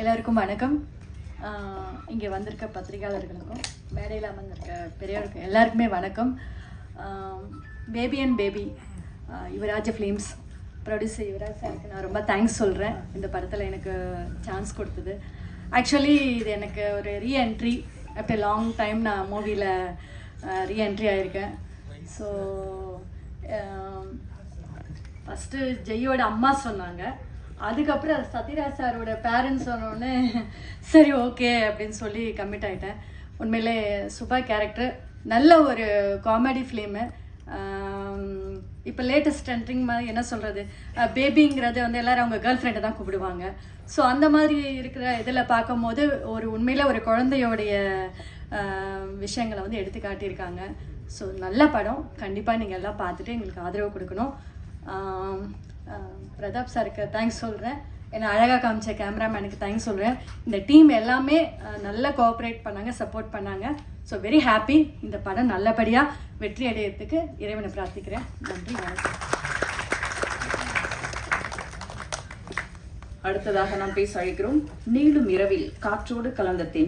எல்லாருக்கும் வணக்கம். இங்கே வந்திருக்க பத்திரிகையாளர்களுக்கும் மேடையில் அமர்ந்திருக்க பெரியவருக்கும் எல்லாருக்குமே வணக்கம். Baby and baby Yuvaraja films producer Yuvaraj சாருக்கு நான் ரொம்ப தேங்க்ஸ் சொல்கிறேன் இந்த படத்தில் எனக்கு சான்ஸ் கொடுத்தது. ஆக்சுவலி இது எனக்கு ஒரு ரீஎன்ட்ரி ஆஃப்டர் லாங் டைம் நான் மூவியில் ரீஎன்ட்ரி ஆயிருக்கேன். ஸோ ஃபஸ்ட்டு ஜெய்யோட அம்மா சொன்னாங்க. அதுக்கப்புறம் அது சத்யராஜ் சாரோட பேரண்ட்ஸ் சொன்னோடனே சரி ஓகே அப்படின்னு சொல்லி கம்மிட் ஆகிட்டேன் உண்மையிலே சூப்பர் கேரக்டர் நல்ல ஒரு காமெடி ஃபிலிமு இப்போ லேட்டஸ்ட் ட்ரெண்டிங் மாதிரி என்ன சொல்கிறது பேபிங்கிறது வந்து எல்லாரும் அவங்க கேர்ள் ஃப்ரெண்டை தான் கூப்பிடுவாங்க. ஸோ அந்த மாதிரி இருக்கிற இதில் பார்க்கும்போது ஒரு உண்மையில் ஒரு குழந்தையோடைய விஷயங்களை வந்து எடுத்து காட்டியிருக்காங்க. ஸோ நல்ல படம். கண்டிப்பாக நீங்கள் எல்லாம் பார்த்துட்டு எங்களுக்கு ஆதரவு கொடுக்கணும். பிரதாப் சாருக்கு தேங்க்ஸ் சொல்கிறேன் என்னை அழகாக காமிச்ச கேமராமேனுக்கு தேங்க்ஸ் சொல்கிறேன் இந்த டீம் எல்லாமே நல்லா கோஆப்ரேட் பண்ணாங்க சப்போர்ட் பண்ணாங்க. ஸோ வெரி ஹாப்பி இந்த படம் நல்லபடியாக வெற்றி அடையிறதுக்கு இறைவனை பிரார்த்திக்கிறேன். நன்றி வணக்கம். அடுத்ததாக நாம் பேச அழைக்கிறோம் நீளும் இரவில் காற்றோடு கலந்த தென்.